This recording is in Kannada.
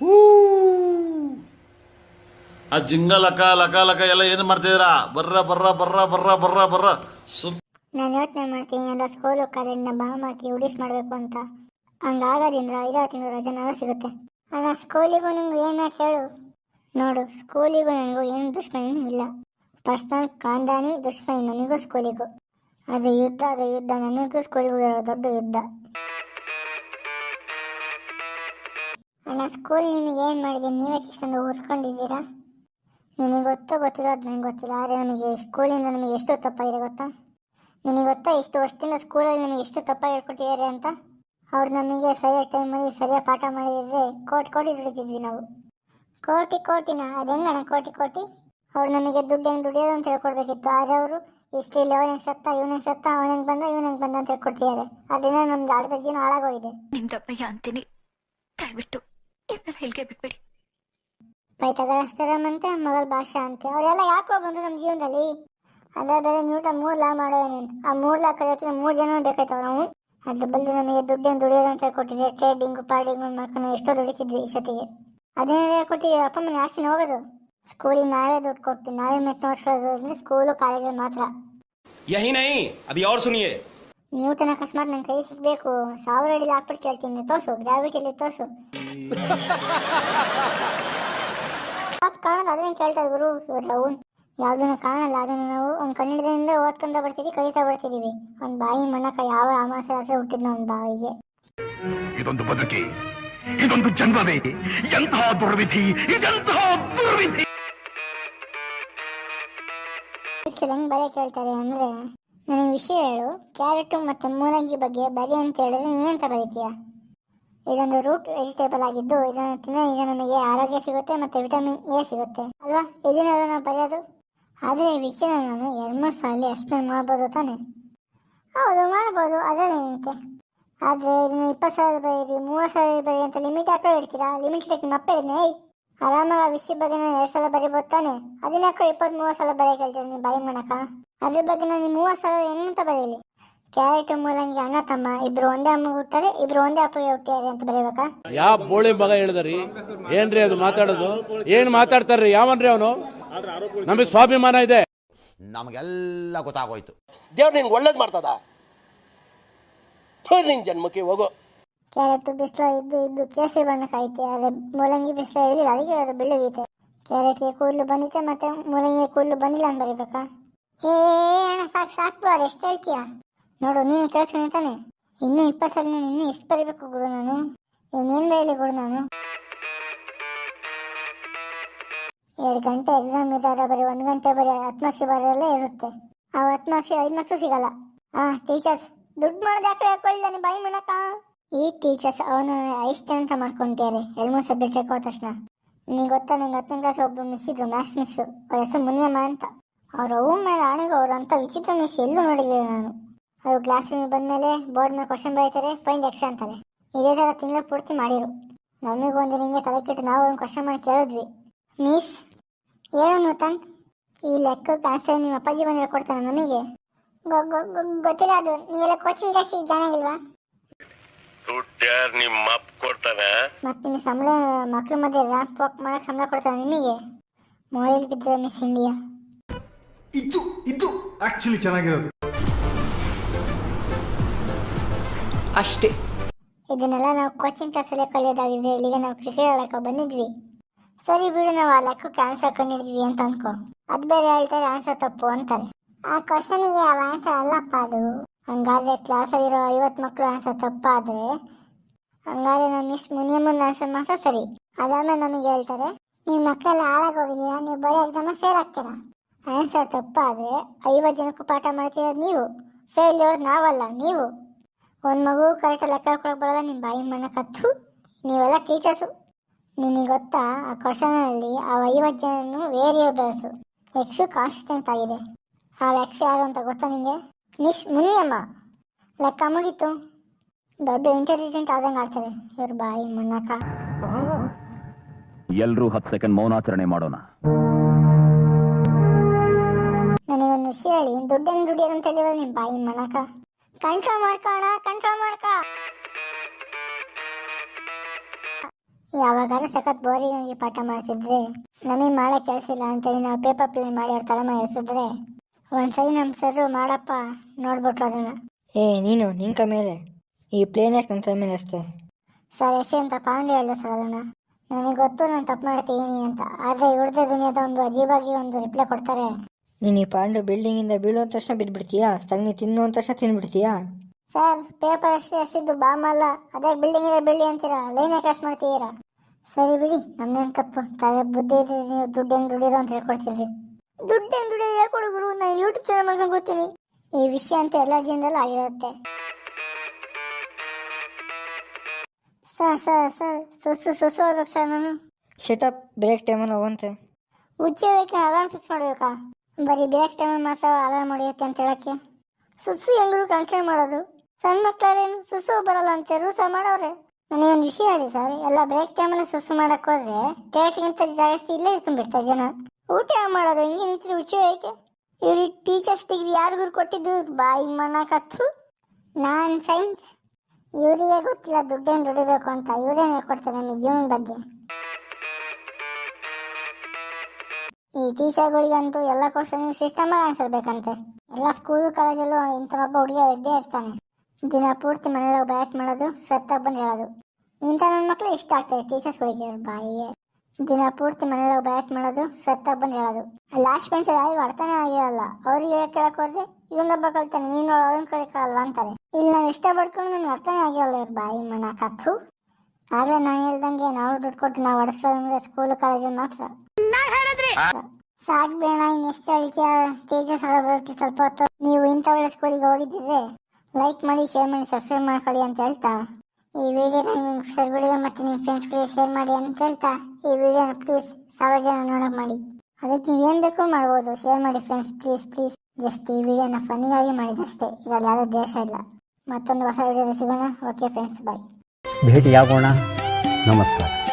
ಹೂ ಆ ಜಿಂಗ ಲಕ ಲಕ ಲಕ ಎಲ್ಲ ಏನು ಮಾಡ್ತಿದ್ದೀರಾ? ಬರ್ರ ಬರ್ರ ಬರ್ರ ಬರ್ರ ಬರ್ರ ಬರ್ರ. ಸುಮ್ ನಾನು ಯೋಚನೆ ಮಾಡ್ತೀನಿ ಎಲ್ಲ ಸ್ಕೂಲು ಕಾಲೇಜಿನ ಬಾಂಬ್ ಹಾಕಿ ಉಡಿಸ್ ಮಾಡಬೇಕು ಅಂತ. ಹಂಗಾಗೋದ್ರಿಂದ ಐದಾರು ತಿಂಗಳು ರಜೆನಾಗ ಸಿಗುತ್ತೆ. ಆ ಸ್ಕೂಲಿಗೂ ನಿಂಗೆ ಏನು ಕೇಳು ನೋಡು ಸ್ಕೂಲಿಗೂ ನನಗೂ ಏನು ದುಶ್ಮನಿ ಇಲ್ಲ. ಪರ್ಸ್ನಲ್ ಕಾಂದಾನಿ ದುಶ್ಮನಿ ನನಗೂ ಸ್ಕೂಲಿಗೂ ಅದು ಯುದ್ಧ ಅದು ಯುದ್ಧ, ನನಗೂ ಸ್ಕೂಲಿಗೂ ಇರೋ ದೊಡ್ಡ ಯುದ್ಧ. ಅಣ್ಣ ಸ್ಕೂಲ್ ನಿಮಗೆ ಏನು ಮಾಡಿದೆ? ನೀವೇ ಇಷ್ಟೊಂದು ಊರ್ಕೊಂಡಿದ್ದೀರಾ? ನಿನಗೆ ಗೊತ್ತೋ ಗೊತ್ತಿಲ್ಲ, ಅದು ನನಗೆ ಗೊತ್ತಿಲ್ಲ. ಆದರೆ ನಮಗೆ ಸ್ಕೂಲಿಂದ ನಮಗೆ ಎಷ್ಟು ಇದೆ ಗೊತ್ತಾ? ನಿನಗೆ ಗೊತ್ತಾ ಇಷ್ಟು ವರ್ಷದಿಂದ ಸ್ಕೂಲಲ್ಲಿ ನಿಮಗೆ ಎಷ್ಟು ತಪ್ಪ ಹೇಳ್ಕೊಟ್ಟಿದ್ದಾರೆ ಅಂತ? ಅವ್ರು ನಮಗೆ ಸರಿಯಾದ ಟೈಮಲ್ಲಿ ಸರಿಯಾಗಿ ಪಾಠ ಮಾಡಿದರೆ ಕೋಟಿ ಕೋಟಿ ದುಡಿತಿದ್ವಿ ನಾವು. ಕೋಟಿ ಕೋಟಿನ? ಅದು ಕೋಟಿ ಕೋಟಿ? ಅವ್ರು ನಮಗೆ ದುಡ್ಡು ಹೆಂಗೆ ದುಡಿಯೋದು ಅಂತ ಹೇಳ್ಕೊಡ್ಬೇಕಿತ್ತು. ಆದರೆ ಅವರು ಇಷ್ಟು ಇಲ್ಲಿ ಅವನಿಗೆ ಸತ್ತ ಇವನಿಗೆ ಸತ್ತ ಅವನಿಗೆ ಬಂದ ಇವನಿಗೆ ಬಂದ ಅಂತ ಹೇಳ್ಕೊಡ್ತಿದ್ದಾರೆ. ಅದರಿಂದ ನಮ್ದು ಅರ್ಧ ಜೀವನ ಹಾಳಾಗೋಗಿದೆ. ತಪ್ಪಿಗೆ ಅಂತೀನಿ. ದಯವಿಟ್ಟು ಈ ಇಲ್ಲಿಗೆ ಬಿಟ್ಬಿಡಿ ಮೊದಲ ಭಾಷಾ ಅಂತೆ. ಅವರೆಲ್ಲ ಯಾಕೋ ಬಂದು ನಮ್ಮ ಜೀವನದಲ್ಲಿ? ಅದೇ ಬೇರೆ ನೂಟ ಮೂರು ಲಾ ಮಾಡೋ ಆ ಮೂರು ಲಾ ಕಡೆ ಮೂರು ಜನ ಬೇಕಾಯ್ತವ ನಾವು? ಅದ್ ಬಲ್ಲಿ ನಮಗೆ ದುಡ್ಡೇನು ದುಡಿಯೋದು ಅಂತ ಕೊಟ್ಟಿದ್ರೆ ಟ್ರೇಡಿಂಗ್ ಪಾಡಿಂಗ್ ಮಾಡ್ಕೊಂಡು ಎಷ್ಟೋ ದುಡಿತಿದ್ವಿ ಈ ಸತಿಗೆ. ಅದನ್ನೆಲ್ಲ ಕೊಟ್ಟಿವಿ ಅಪ್ಪ ಮನೆ ಆಸ್ತಿನ ಹೋಗೋದು? ಸ್ಕೂಲಿಗೆ ನಾವೇ ದುಡ್ಡು ಕೊಡ್ತೀವಿ ನಾವೇ ಮೆಟ್ ನೋಡ್ಸೋದು ಅಂದ್ರೆ ಸ್ಕೂಲು ಕಾಲೇಜು ಮಾತ್ರ. ಯಹಿ ನೈ ಅದು ಯಾರು ನ್ಯೂಟನ್ ಅಕಸ್ಮಾತ್ ನನ್ನ ಕೈ ಸಿಗಬೇಕು. ಸಾವಿರ ಅಡಿಲಿ ಹಾಕ್ಬಿಟ್ಟು ಕೇಳ್ತೀನಿ ತೋಸು ಗ್ರಾವಿಟಿಲಿ ತೋಸು ಪಾಪ ಅದನ್ನ ಅದನ್ನೇ ಕೇಳ್ತಾ ಗುರು ಇವ್ರು ರೌನ್ ಕಾರಣ ಕಾಣಲ್ಲ ಅದನ್ನ ನಾವು ಒಂದು ಕನ್ನಡದಿಂದ ಓದ್ಕೊಂತ ಬರ್ತೀವಿ ಕಲಿತಾ ಬರ್ತಿದೀವಿ. ಒಂದು ಬಾಯಿ ಮನಕ ಯಾವ ಅಮಾಸೆ ರಾತ್ರಿ ಹುಟ್ಟಿದ್ನ ಒಂದು ಬಾಯಿಗೆ. ಇದೊಂದು ಬದುಕಿ ಇದೊಂದು ಜನ್ಮವೇ ಎಂತಹ ದುರ್ವಿಧಿ ಇದೆಂತಹ ದುರ್ವಿಧಿ. ಹೆಂಗ್ ಬರೆ ಕೇಳ್ತಾರೆ ಅಂದ್ರೆ ನನಗೆ ವಿಷಯ ಹೇಳು ಕ್ಯಾರೆಟು ಮತ್ತೆ ಮೂಲಂಗಿ ಬಗ್ಗೆ ಬರಿ ಅಂತ ಹೇಳಿದ್ರೆ ನೀನೆಂತ ಬರೀತೀಯ? ಇದೊಂದು ರೂಟ್ ವೆಜಿಟೇಬಲ್ ಆಗಿದ್ದು ಇದನ್ನು ತಿನ್ನೋದ್ರಿಂದ ನಮಗೆ ಆರೋಗ್ಯ ಸಿಗುತ್ತೆ ಮತ್ತು ವಿಟಮಿನ್ ಎ ಸಿಗುತ್ತೆ. ಅಲ್ವಾ? ಇದನ್ನೆಲ್ಲ ನಾವು ಬರೆಯೋದು? ಆದರೆ ಈ ವಿಷಯನ ನಾನು ಎರಡು ಮೂರು ಸಾಲಿ ಎಕ್ಸ್ಪ್ಲೇನ್ ಮಾಡ್ಬೋದು ತಾನೆ. ಹೌದು, ಮಾಡ್ಬೋದು. ಅದೇನಂತೆ ಆದರೆ ಇದನ್ನು ಇಪ್ಪತ್ತು ಸಾವಿರ ಬರೀರಿ ಮೂವತ್ತು ಸಾವಿರ ಬರೀ ಅಂತ ಲಿಮಿಟ್ ಹಾಕೋ ಇಡ್ತೀರಾ ಲಿಮಿಟ್ ಇಡಕ್ಕೆ ನಿಮ್ಮ ಅಪ್ಪ ಆರಾಮಾಗಿ ಆ ವಿಷಯ ಬಗ್ಗೆ ನಾನು ಎರಡು ಸಲ ಬರಿಬೋದು ತಾನೆ. ಅದನ್ನ ಹಾಕೋ ಇಪ್ಪತ್ತು, ಮೂವತ್ತು ಸಲ ಬರೆಯಕ್ಕೆ ಹೇಳ್ತೀನಿ ಬಾಯಿ ಮಾಡಕ ಅದ್ರ ಬಗ್ಗೆ ನಾನು ಮೂವತ್ತು ಸಲ ಏನಂತ ಬರೀಲಿ ಕ್ಯಾರೆಟ್ ಮೂಲಂಗಿ ಅಣ್ಣ ತಮ್ಮ. ಇಬ್ರು ಒಂದೇ ಅಮ್ಮ ಹುಟ್ಟಾರೆ ಇಬ್ರು ಒಂದೇ ಅಪ್ಪಗೆ ಹುಟ್ಟಿದ್ದಾರೆ ಅಂತ ಬರೀಬೇಕಾ? ಯಾವ ಬೋಳಿ ಮಗ ಹೇಳಿದ್ರಿ? ಏನ್ರಿ ಅದು ಮಾತಾಡೋದು? ಏನ್ ಮಾತಾಡ್ತಾರ್ರಿ? ಯಾವನ್ರಿ ಅವನು? ನಮಗೆ ಸ್ವಾಭಿಮಾನ ಇದೆ. ನಮಗೆಲ್ಲ ಗೊತ್ತಾಗೋಯ್ತು. ದೇವ್ರು ನಿನ್ಗೆ ಒಳ್ಳೇದು ಮಾಡ್ತದ? ಥು, ನಿನ್ ಜನ್ಮಕ್ಕೆ ಹೋಗು. ಕ್ಯಾರೆಟ್ ಬಿಸಿಲು ಇದ್ದು ಇದ್ದು ಕೇಸರಿ ಬಣ್ಣ ಐತೆ ಆದರೆ ಮೂಲಂಗಿ ಬಿಸಿಲು ಹೇಳಿದ್ರೆ ಅದಕ್ಕೆ ಅದು ಬೆಳ್ಳಗೈತೆ ಕ್ಯಾರೆಟ್ಗೆ ಕೂದಲು ಬಂದಿತ್ತೆ ಮತ್ತೆ ಮೂಲಂಗಿ ಕೂದಲು ಬಂದಿಲ್ಲ ಅಂತ ಬರೀಬೇಕಾ? ಏ ಅಣ್ಣ ಸಾಕು ಸಾಕು ಅದು ಎಷ್ಟು ಹೇಳ್ತೀಯ? ನೋಡು, ನೀನು ಕೇಳಿಸ್ಕೊಂಡೆ ತಾನೆ? ಇನ್ನೂ ಇಪ್ಪತ್ತು ಸಲ ನಾನು ಇನ್ನೂ ಎಷ್ಟು ಬರೀಬೇಕು ಗುರು ನಾನು? ಇನ್ನೇನು ಬರೀಲಿ ಗುರು ನಾನು? ಎರಡು ಗಂಟೆ ಎಕ್ಸಾಮ್ ಇದ್ದಾಗ ಬರೀ ಒಂದು ಗಂಟೆ ಬರೀ ಹತ್ತು ಮಾರ್ಕ್ಸ್ ಬರೋಲ್ಲೇ ಇರುತ್ತೆ. ಆ ಮಾರ್ಕ್ಸ್ ಐದು ಮಾರ್ಕ್ಸು ಸಿಗಲ್ಲ. ಹಾ ಟೀಚರ್ಸ್ ದುಡ್ಡು ಮಾಡೋದು ಯಾಕೆ ಹೇಳ್ಕೊಳ್ಳಿಲ್ಲ ಬಾಯಿ ಮಾಡಕ್ಕ ಈ ಟೀಚರ್ಸ್ ಅವನು ಇಷ್ಟ ಅಂತ ಮಾಡ್ಕೊಂತಾರೆ ಮೂರು ಸಬ್ಜೆಕ್ಟ್ ಹೇಳ್ಕೊ ತಕ್ಷಣ. ನೀನು ಗೊತ್ತಾ, ನಂಗೆ ಹತ್ತನೇ ಕ್ಲಾಸ್ ಒಬ್ಬ ಮಿಸ್ ಇದ್ರು ಮ್ಯಾಥ್ಸ್ ಮಿಸ್ಸು ಅವ್ರ ಹೆಸರು ಮುನಿಯಮ್ಮ ಅಂತ. ಅವ್ರ ಅವ್ವ ಮೇಲೆ ಆಣೆಗೆ ಅವ್ರು ಅಂತ ವಿಚಿತ್ರ ಮಿಸ್ ಎಲ್ಲೂ ನೋಡಿದ್ದೆ ನಾನು. ಅವರು ಕ್ಲಾಸ್ ರೂಮಿಗೆ ಬಂದಮೇಲೆ ಬೋರ್ಡ್ ಮೇಲೆ ಕ್ವಶನ್ ಬರೀತಾರೆ ಫೈಂಡ್ ಎಕ್ಸ್ ಅಂತಾರೆ. ಇದೇ ಥರ ತಿಂಗಳ ಪೂರ್ತಿ ಮಾಡಿರು. ನಮಗೂ ಒಂದು ಹಿಂಗೆ ತಲೆ ಕೆಟ್ಟು ನಾವು ಒಂದು ಕ್ವಶನ್ ಮಾಡಿ ಕೇಳಿದ್ವಿ. ಮಿಸ್ ಹೇಳು ನೂತನ್? ಈ ಲೆಕ್ಕಕ್ಕೆ ಆನ್ಸರ್ ನಿಮ್ಮ ಅಪ್ಪಾಜಿ ಬಂದು ಹೇಳ್ಕೊಡ್ತಾನೆ ನಮಗೆ? ಗೊತ್ತಿಲ್ಲ ಅದು. ನೀವೆಲ್ಲ ಕೋಚಿಂಗ್ ಕ್ಲಾಸ್ ಜಾನಾಗಿಲ್ವಾ ದುಡ್ಡ್ಯಾರ್ ನಿಮ್ಮ ಅಪ್ಪ ಕೊಡ್ತಾನೆ? ಮತ್ತು ನಿಮ್ಮ ಸಂಬಳ ಮಕ್ಕಳ ಮಧ್ಯೆ ರ್ಯಾಂಪ್ ವಾಕ್ ಮಾಡಕ್ಕೆ ಸಂಬಳ ಕೊಡ್ತಾರೆ ನಿಮಗೆ? ಮೊಬೈಲ್ ಬಿದ್ದರೆ ಮಿಸ್ ಇಂಡಿಯಾ ಇದು ಇದು ಆಕ್ಚುಲಿ ಚೆನ್ನಾಗಿರೋದು. ಅಷ್ಟೇ. ಇದನ್ನೆಲ್ಲ ನಾವು ಕೋಚಿಂಗ್ ಕ್ಲಾಸಲ್ಲೇ ಕಲಿಯೋದಾಗಿದೆ ಇಲ್ಲಿಗೆ ನಾವು ಕ್ರಿಕೆಟ್ ಆಡಕ್ಕೆ ಬಂದಿದ್ವಿ. ಸರಿ ಬಿಡು ನಾವು ಆ ಲೆಕ್ಕಕ್ಕೆ ಆನ್ಸರ್ ಕಂಡಿದ್ವಿ ಅಂತ ಅನ್ಕೋ. ಅದು ಬೇರೆ ಹೇಳ್ತಾರೆ ಆನ್ಸರ್ ತಪ್ಪು ಅಂತಾರೆ. ಆ ಕ್ವಶನಿಗೆ ಆ ಆನ್ಸರ್ ಅಲ್ಲಪ್ಪ ಅದು? ಹಂಗಾದ್ರೆ ಕ್ಲಾಸಲ್ಲಿರೋ ಐವತ್ತು ಮಕ್ಕಳು ಆನ್ಸರ್ ತಪ್ಪಾದ್ರೆ? ಹಂಗಾದ್ರೆ ನಮ್ಮ ಮಿಸ್ ಮುನಿಯಮ್ಮನ ಆನ್ಸರ್ ಮಾತ್ರ ಸರಿ. ಅದಾದ್ಮೇಲೆ ನಮಗೆ ಹೇಳ್ತಾರೆ, ನೀವು ಮಕ್ಕಳೆಲ್ಲ ಹಾಳಾಗಿ ಹೋಗಿದ್ದೀರಾ? ನೀವು ಬರೀ ಎಕ್ಸಾಮ್ ಫೇಲ್ ಆಗ್ತೀರಾ? ಆನ್ಸರ್ ತಪ್ಪಾದ್ರೆ ಐವತ್ತು ಜನಕ್ಕೂ ಪಾಠ ಮಾಡ್ತಿರೋದು ನೀವು. ಫೇಲ್ ಇರೋದು ನಾವಲ್ಲ, ನೀವು. ಒಂದು ಮಗು ಕರೆಕ್ಟ್ ಲೆಕ್ಕ ಹಾಕೊಳಕ್ ಬರೋದ ನಿಮ್ಮ ಬಾಯಿ ಮನ ಕತ್ತು ನೀವೆಲ್ಲ ಟೀಚರ್ಸು ನಿನಗೆ ಗೊತ್ತಾ ಆ ಕ್ವಶನಲ್ಲಿ ಆ ಐವತ್ತು ಜನನು ವೇರಿಯೇಬಲ್ಸು ಎಕ್ಸು ಕಾನ್ಸ್ಟೆಂಟ್ ಆಗಿದೆ. ಆ ಎಕ್ಸ್ ಯಾರು ಅಂತ ಗೊತ್ತಾ ನಿಮಗೆ ಮಿಸ್ ಮುನಿಯಮ್ಮ. ಲೆಕ್ಕ ಮುಗೀತು. ದೊಡ್ಡ ಇಂಟೆಲಿಜೆಂಟ್ ಆದಂಗೆ ಆಡ್ತಾರೆ ಇವ್ರ ಬಾಯಿ ಮಣ್ಣಕ ಎಲ್ಲರೂ ಹತ್ತು ಸೆಕೆಂಡ್ ಮೌನಾಚರಣೆ ಮಾಡೋಣ. ನನಗೊಂದು ವಿಷಯ ಹೇಳಿ. ದುಡ್ಡನ್ನು ದುಡಿಯೋದು ಅಂತ ಹೇಳಿದ್ರೆ ನಿಮ್ಮ ಬಾಯಿ ಮಣ್ಣಕ ಕಂಟ್ರೋಲ್ ಮಾಡ್ಕೋಣ ಕಂಟ್ರೋಲ್ ಮಾಡ್ಕೋ ಯಾವಾಗಾದ್ರೂ ಸಖತ್ ಬೋರಿಂಗ್ ಆಗಿ ಪಾಠ ಮಾಡ್ತಿದ್ರೆ ನಮಗೆ ಮಾಡೋ ಕೆಲಸ ಇಲ್ಲ ಅಂತೇಳಿ ನಾವು ಪೇಪರ್ ಪ್ಲೇ ಮಾಡಿ ಅವ್ರ ತಲೆ ಎಸಿದ್ರೆ ಒಂದ್ಸರಿ ನಮ್ಮ ಸರ್ ಮಾಡಪ್ಪ ನೋಡ್ಬಿಟ್ರು ಅದನ್ನ. ಏ ನೀನು ನಿಂಕ ಮೇಲೆ? ಈ ಪ್ಲೇನ್ ಯಾಕೆ ನನ್ನ ಮೇಲೆ ಅಷ್ಟೇ. ಸರ್ ಎಸಿ ಅಂತ ಪಾಂಡೆ ಅಲ್ಲ ಸರ್ ಅದನ್ನ. ನನಗೆ ಗೊತ್ತು ನಾನು ತಪ್ಪು ಮಾಡ್ತೀನಿ ಅಂತ ಆದರೆ ಇವ್ರದ್ದೇ ದುನಿಯಾದ ಒಂದು ಅಜೀಬಾಗಿ ಒಂದು ರಿಪ್ಲೈ ಕೊಡ್ತಾರೆ. ನೀನು ಈ ಪಾಂಡು ಬಿಲ್ಡಿಂಗಿಂದ ಬೀಳುವ ತಕ್ಷಣ ಬಿದ್ದುಬಿಡ್ತೀಯಾ ಸಗಣಿ ತಿನ್ನುವ ತಕ್ಷಣ ತಿನ್ಬಿಡ್ತೀಯಾ? ಸರ್ ಪೇಪರ್ ಅಷ್ಟೇ ಹಸಿದ್ದು ಬಾಮಲ್ಲ ಅಲ್ಲ. ಅದೇ ಬಿಲ್ಡಿಂಗ್ ಇದೆ ಬಿಳಿ ಅಂತೀರಾ ಲೈನೇ ಕ್ರಾಸ್ ಮಾಡ್ತೀರಾ ಸರಿ ಬಿಡಿ ನಮ್ದೇನು ತಪ್ಪು. ತಲೆ ಬುದ್ಧಿ ಇದ್ರೆ ನೀವು ದುಡ್ಡು ಹೆಂಗ್ ಅಂತ ಹೇಳ್ಕೊಡ್ತೀರಿ. ದುಡ್ಡು ಹೆಂಗ್ ದುಡಿಯೋದು ಹೇಳ್ಕೊಡು ಗುರು. ನಾನು ಯೂಟ್ಯೂಬ್ ಚಾನಲ್ ಮಾಡ್ಕೊಂಡು ಗೊತ್ತೀನಿ ಈ ವಿಷಯ ಅಂತ ಎಲ್ಲ ಜೀವನದಲ್ಲೂ ಆಗಿರುತ್ತೆ. ಸರ್ ಸರ್ ಸರ್ ಸುಸ್ಸು ಸುಸ್ಸು ಹೋಗ್ಬೇಕು ಸರ್ ನಾನು. ಶಟಪ್ ಬ್ರೇಕ್ ಟೈಮಲ್ಲಿ ಹೋಗಂತೆ. ಉಚ್ಚ ಬೇಕಾ ಅಲಾರ್ಮ್ ಫಿಕ್ಸ್ ಮಾಡ್ಬೇಕಾ? ಬರೀ ಬ್ರೇಕ್ ಟೈಮ್ ಮಾತ್ರ ಅಲಾರ್ಮ್ ಹೊಡೆಯುತ್ತೆ ಅಂತ ಹೇಳಕ್ಕೆ. ಸುಸು ಹೆಂಗ್ರು ಕಂಟ್ರೋಲ್ ಮಾಡೋದು? ಸಣ್ಣ ಮಕ್ಕಳೇನು ಸುಸು ಬರಲ್ಲ ಅಂತ ಸಹ ಮಾಡವ್ರೆ. ನನಗೊಂದು ವಿಷಯ ಹೇಳಿ ಸರ್, ಎಲ್ಲ ಬ್ರೇಕ್ ಟೈಮಲ್ಲಿ ಸುಸು ಮಾಡಕ್ ಹೋದ್ರೆ ಟೇಟ್ಗಿಂತ ಜಾಸ್ತಿ ಇಲ್ಲೇ ಇಟ್ಕೊಂಡ್ಬಿಡ್ತಾರೆ ಜನ. ಊಟ ಮಾಡೋದು? ಹಿಂಗೆ ನಿಂತಿರಿ ಹುಚ್ಚು ಏಕೆ ಇವ್ರಿಗೆ ಟೀಚರ್ಸ್ ಡಿಗ್ರಿ ಯಾರಿಗೂ ಕೊಟ್ಟಿದ್ದು? ಬಾಯಿ ಮನಕತ್ತು ನಾನ್ ಸೈನ್ಸ್ ಇವರಿಗೆ ಗೊತ್ತಿಲ್ಲ ದುಡ್ಡೇನು ದುಡಿಬೇಕು ಅಂತ, ಇವರೇನು ಹೇಳ್ಕೊಡ್ತಾರೆ ನಮ್ಮ ಜೀವನ ಬಗ್ಗೆ. ಈ ಟೀಚರ್ಗಳಿಗಂತೂ ಎಲ್ಲ ಕ್ವಶನ್ ಸಿಸ್ಟಮ್ ಆನ್ಸರ್ ಬೇಕಂತೆ. ಎಲ್ಲ ಸ್ಕೂಲ್ ಕಾಲೇಜಲ್ಲೂ ಇಂಥವೊಬ್ಬ ಹುಡುಗ ಇದ್ದೇ ಇರ್ತಾನೆ. ದಿನ ಪೂರ್ತಿ ಮನೆಯಲ್ಲಿ ಬ್ಯಾಟ್ ಮಾಡೋದು ಸತ್ತ ಬಂದು ಹೇಳೋದು. ಇಂಥ ನನ್ನ ಮಕ್ಕಳು ಇಷ್ಟ ಆಗ್ತಾರೆ ಟೀಚರ್ಸ್ಗಳಿಗೆ ಬಾಯಿಗೆ. ದಿನ ಪೂರ್ತಿ ಮನೆಯಲ್ಲಿ ಬ್ಯಾಟ್ ಮಾಡೋದು ಸತ್ತ ಬಂದು ಹೇಳೋದು. ಲಾಸ್ಟ್ ಬೆಂಚ್ ಯಾರಿಗೂ ಅರ್ಥನೇ ಆಗಿರಲ್ಲ. ಅವ್ರಿಗೆ ಕೇಳಕ್ ಹೋದ್ರೆ, ಇವನೊಬ್ಬ ಕಲ್ತಾನೆ, ನೀನು ಅವ್ನ ಕಲಿಕಲ್ವಾ ಅಂತಾರೆ. ಇಲ್ಲಿ ನಾವು ಇಷ್ಟ ಪಡ್ಕೊಂಡು ನನ್ಗೆ ಅರ್ಥನೇ ಆಗಿರಲ್ಲ ಇವ್ರ ಬಾಯಿ ಮನ. ಕತ್ತು ಆಗಲೇ ನಾನು ಹೇಳ್ದಂಗೆ ನಾವು ದುಡ್ಡು ಕೊಟ್ಟು ನಾವು ಅಡಿಸ್ಕೊಳ್ಳೋದಂದ್ರೆ ಸ್ಕೂಲ್ ಕಾಲೇಜಲ್ಲಿ ಮಾತ್ರ. ಸಾಕ್ ಬೇಡ ಇನ್ನೆಷ್ಟು ಹೇಳ್ತೀಯ ತೇಜಸ್ ಬರುತ್ತೆ ಸ್ವಲ್ಪ ಹೊತ್ತು. ನೀವು ಇಂಥವ್ರ ಸ್ಕೂಲಿಗೆ ಹೋಗಿದ್ದಿದ್ರೆ ಲೈಕ್ ಮಾಡಿ ಶೇರ್ ಮಾಡಿ ಸಬ್ಸ್ಕ್ರೈಬ್ ಮಾಡ್ಕೊಳ್ಳಿ ಅಂತ ಹೇಳ್ತಾ. ಈ ವಿಡಿಯೋನ ನಿಮ್ಮ ಸರ್ಗಳಿಗೆ ಮತ್ತು ನಿಮ್ಮ ಫ್ರೆಂಡ್ಸ್ಗಳಿಗೆ ಶೇರ್ ಮಾಡಿ ಅಂತ ಹೇಳ್ತಾ. ಈ ವಿಡಿಯೋನ ಪ್ಲೀಸ್ ಸಾವಿರ ಜನ ನೋಡಕ್ ಮಾಡಿ. ಅದಕ್ಕೆ ನೀವು ಏನು ಬೇಕು ಮಾಡ್ಬೋದು. ಶೇರ್ ಮಾಡಿ ಫ್ರೆಂಡ್ಸ್ ಪ್ಲೀಸ್ ಪ್ಲೀಸ್ ಜಸ್ಟ್ ಈ ವಿಡಿಯೋನ ಫನ್ನಿಗಾಗಿ ಮಾಡಿದಷ್ಟೇ. ಇದರಲ್ಲಿ ಯಾವುದೋ ದ್ವೇಷ ಇಲ್ಲ. ಮತ್ತೊಂದು ಹೊಸ ವಿಡಿಯೋದಲ್ಲಿ ಸಿಗೋಣ. ಓಕೆ ಫ್ರೆಂಡ್ಸ್ ಬಾಯ್ ಭೇಟಿಯಾಗೋಣ. ನಮಸ್ಕಾರ.